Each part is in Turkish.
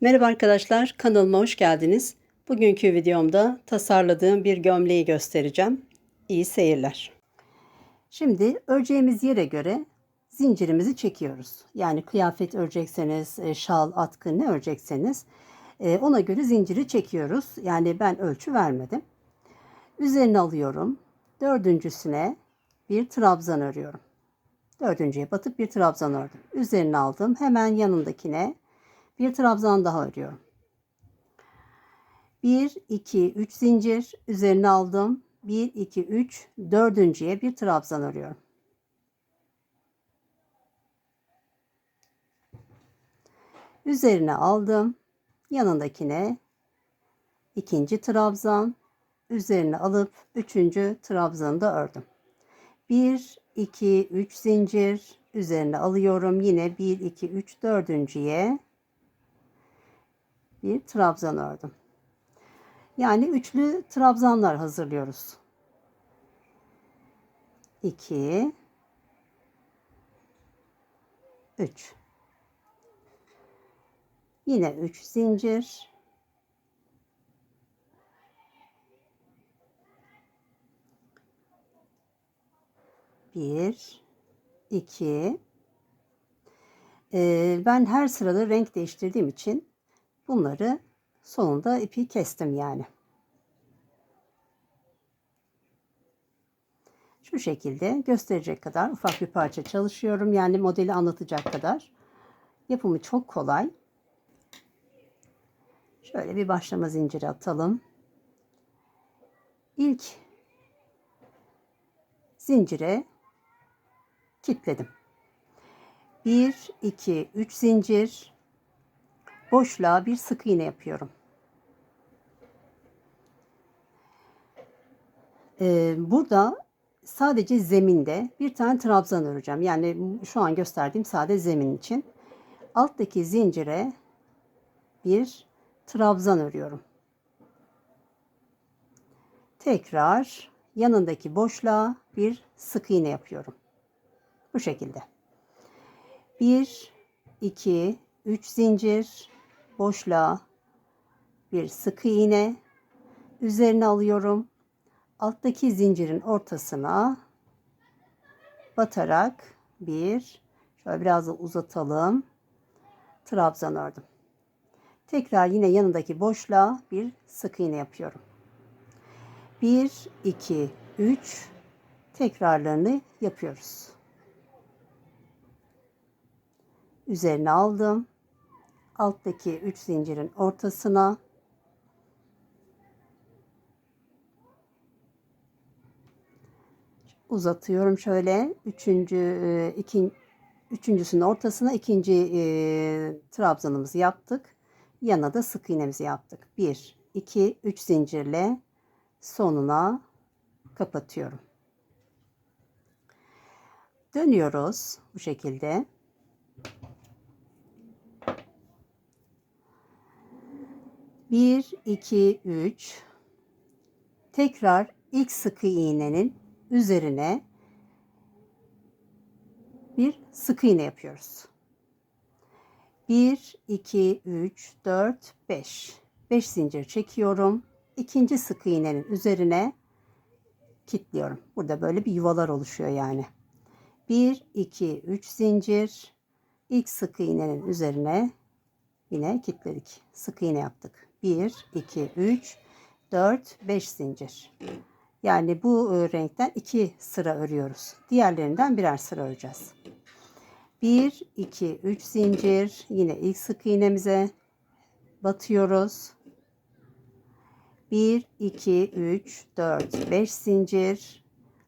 Merhaba arkadaşlar, kanalıma hoş geldiniz. Bugünkü videomda tasarladığım bir gömleği göstereceğim. İyi seyirler. Şimdi öreceğimiz yere göre zincirimizi çekiyoruz. Yani kıyafet örecekseniz, e, şal, atkı ne örecekseniz e, ona göre zinciri çekiyoruz. Yani ben ölçü vermedim. Üzerine alıyorum. Dördüncüsüne bir trabzan örüyorum. Dördüncüye batıp bir trabzan ördüm. Üzerine aldım. Hemen yanındakine bir trabzan daha örüyorum. 1, 2, 3 zincir üzerine aldım. 1, 2, 3, dördüncüye bir trabzan örüyorum. Üzerine aldım. Yanındakine ikinci trabzan. Üzerine alıp üçüncü trabzanı da ördüm. 1, 2, 3 zincir üzerine alıyorum. Yine 1, 2, 3, dördüncüye bir trabzan ördüm. Yani üçlü trabzanlar hazırlıyoruz. 2 3 Yine 3 zincir. Bir, iki. Ee, ben her sırada renk değiştirdiğim için bunları sonunda ipi kestim yani. Şu şekilde gösterecek kadar ufak bir parça çalışıyorum. Yani modeli anlatacak kadar. Yapımı çok kolay. Şöyle bir başlama zinciri atalım. İlk zincire kilitledim. 1 2 3 zincir boşluğa bir sık iğne yapıyorum. Ee, burada sadece zeminde bir tane trabzan öreceğim. Yani şu an gösterdiğim sade zemin için. Alttaki zincire bir trabzan örüyorum. Tekrar yanındaki boşluğa bir sık iğne yapıyorum. Bu şekilde. 1 2 3 zincir boşluğa bir sık iğne üzerine alıyorum. Alttaki zincirin ortasına batarak bir şöyle biraz da uzatalım. Trabzan ördüm. Tekrar yine yanındaki boşluğa bir sık iğne yapıyorum. 1 2 3 tekrarlarını yapıyoruz. Üzerine aldım. Alttaki 3 zincirin ortasına uzatıyorum şöyle. Üçüncü, e, iki, üçüncüsünün ortasına ikinci e, trabzanımızı yaptık. Yana da sık iğnemizi yaptık. 1, 2, 3 zincirle sonuna kapatıyorum. Dönüyoruz bu şekilde. Bir, iki, üç. Tekrar ilk sık iğnenin üzerine bir sık iğne yapıyoruz. 1, 2, 3, 4, 5. 5 zincir çekiyorum. İkinci sık iğnenin üzerine kilitliyorum. Burada böyle bir yuvalar oluşuyor yani. 1, 2, 3 zincir. İlk sık iğnenin üzerine yine kilitledik. Sık iğne yaptık. 1, 2, 3, 4, 5 zincir. Yani bu e, renkten iki sıra örüyoruz. Diğerlerinden birer sıra öreceğiz. 1, 2, 3 zincir. Yine ilk sık iğnemize batıyoruz. 1, 2, 3, 4, 5 zincir.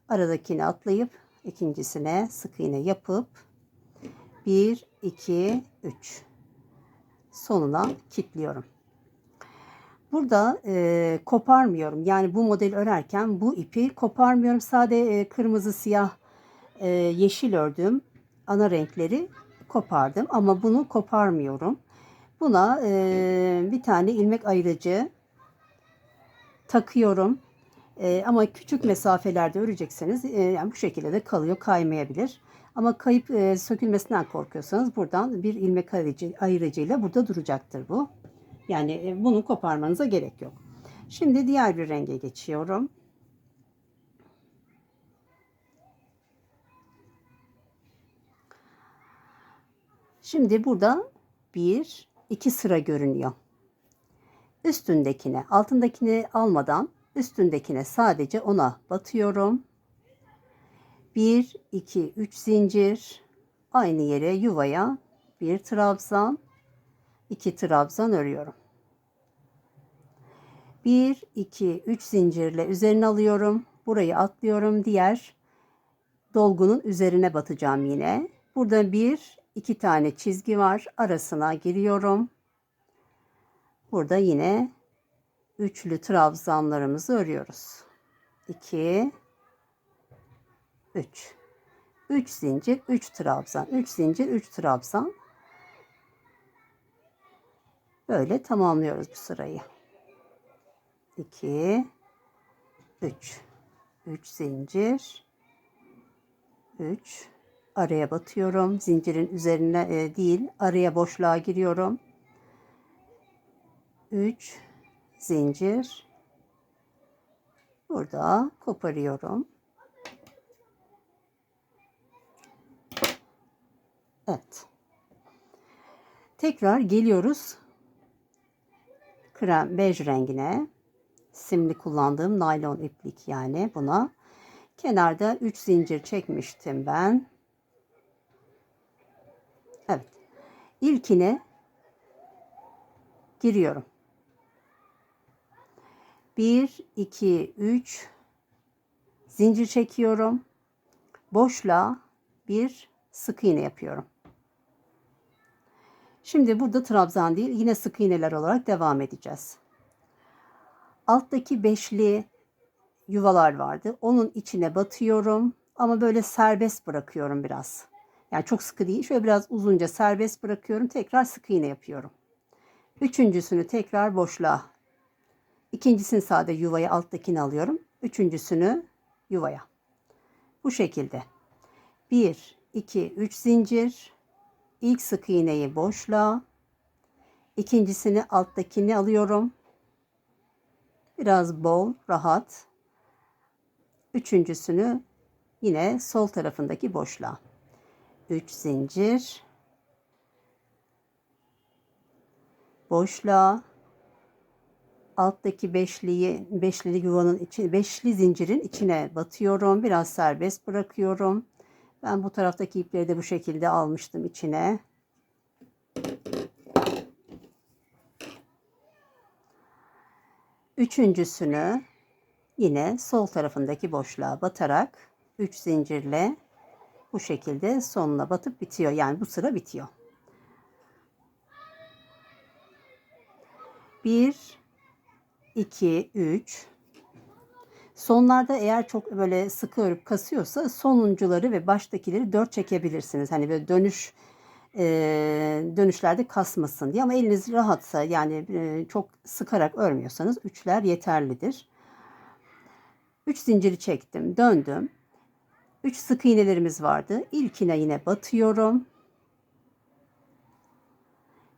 Aradakini atlayıp ikincisine sık iğne yapıp 1, 2, 3 sonuna kilitliyorum. Burada e, koparmıyorum. Yani bu model örerken bu ipi koparmıyorum. Sade e, kırmızı, siyah, e, yeşil ördüm. Ana renkleri kopardım ama bunu koparmıyorum. Buna e, bir tane ilmek ayırıcı takıyorum. E, ama küçük mesafelerde örecekseniz e, yani bu şekilde de kalıyor, kaymayabilir. Ama kayıp e, sökülmesinden korkuyorsanız buradan bir ilmek ayırıcı, ayırıcıyla burada duracaktır bu. Yani e, bunu koparmanıza gerek yok. Şimdi diğer bir renge geçiyorum. Şimdi burada bir, iki sıra görünüyor. Üstündekine, altındakini almadan üstündekine sadece ona batıyorum. 1, 2, 3 zincir. Aynı yere yuvaya bir trabzan, iki trabzan örüyorum. 1, 2, 3 zincirle üzerine alıyorum. Burayı atlıyorum. Diğer dolgunun üzerine batacağım yine. Burada bir, iki tane çizgi var. Arasına giriyorum. Burada yine üçlü trabzanlarımızı örüyoruz. 2 3 3 zincir 3 trabzan. 3 zincir 3 trabzan. Böyle tamamlıyoruz bu sırayı. 2 3 3 zincir. 3 araya batıyorum. Zincirin üzerine e, değil araya boşluğa giriyorum. 3 zincir. Burada koparıyorum Evet. Tekrar geliyoruz krem bej rengine. Simli kullandığım naylon iplik yani buna. Kenarda 3 zincir çekmiştim ben. Evet. İlkine giriyorum. 1 2 3 zincir çekiyorum. Boşluğa bir sık iğne yapıyorum. Şimdi burada trabzan değil yine sık iğneler olarak devam edeceğiz. Alttaki beşli yuvalar vardı. Onun içine batıyorum ama böyle serbest bırakıyorum biraz. Yani çok sıkı değil. Şöyle biraz uzunca serbest bırakıyorum. Tekrar sık iğne yapıyorum. Üçüncüsünü tekrar boşluğa. İkincisini sade yuvaya alttakini alıyorum. Üçüncüsünü yuvaya. Bu şekilde. 1, 2, 3 zincir. İlk sık iğneyi boşluğa. İkincisini alttakini alıyorum. Biraz bol, rahat. Üçüncüsünü yine sol tarafındaki boşluğa. 3 zincir. Boşluğa. Alttaki beşliyi, beşli yuvanın içi, beşli zincirin içine batıyorum. Biraz serbest bırakıyorum. Ben bu taraftaki ipleri de bu şekilde almıştım içine. Üçüncüsünü yine sol tarafındaki boşluğa batarak 3 zincirle bu şekilde sonuna batıp bitiyor. Yani bu sıra bitiyor. 1 2 3 Sonlarda eğer çok böyle sıkı örüp kasıyorsa sonuncuları ve baştakileri dört çekebilirsiniz. Hani böyle dönüş e, dönüşlerde kasmasın diye ama eliniz rahatsa yani e, çok sıkarak örmüyorsanız üçler yeterlidir. Üç zinciri çektim, döndüm. Üç sık iğnelerimiz vardı. İlkine yine batıyorum.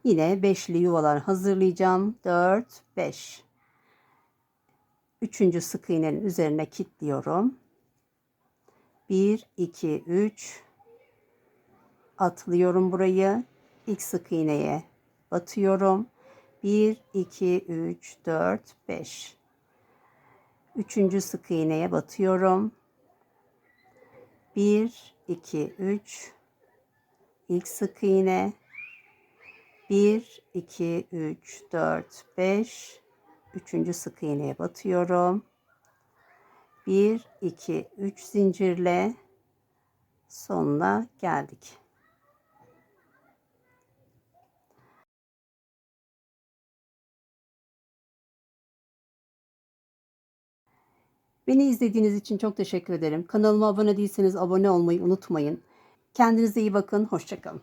Yine beşli yuvalar hazırlayacağım. 4 5 Üçüncü sık iğnenin üzerine kilitliyorum. 1, 2, 3 atlıyorum burayı. İlk sık iğneye batıyorum. 1, 2, 3, 4, 5. Üçüncü sık iğneye batıyorum. 1, 2, 3. İlk sık iğne. 1, 2, 3, 4, 5 üçüncü sık iğneye batıyorum. 1 2 3 zincirle sonuna geldik. Beni izlediğiniz için çok teşekkür ederim. Kanalıma abone değilseniz abone olmayı unutmayın. Kendinize iyi bakın. Hoşçakalın.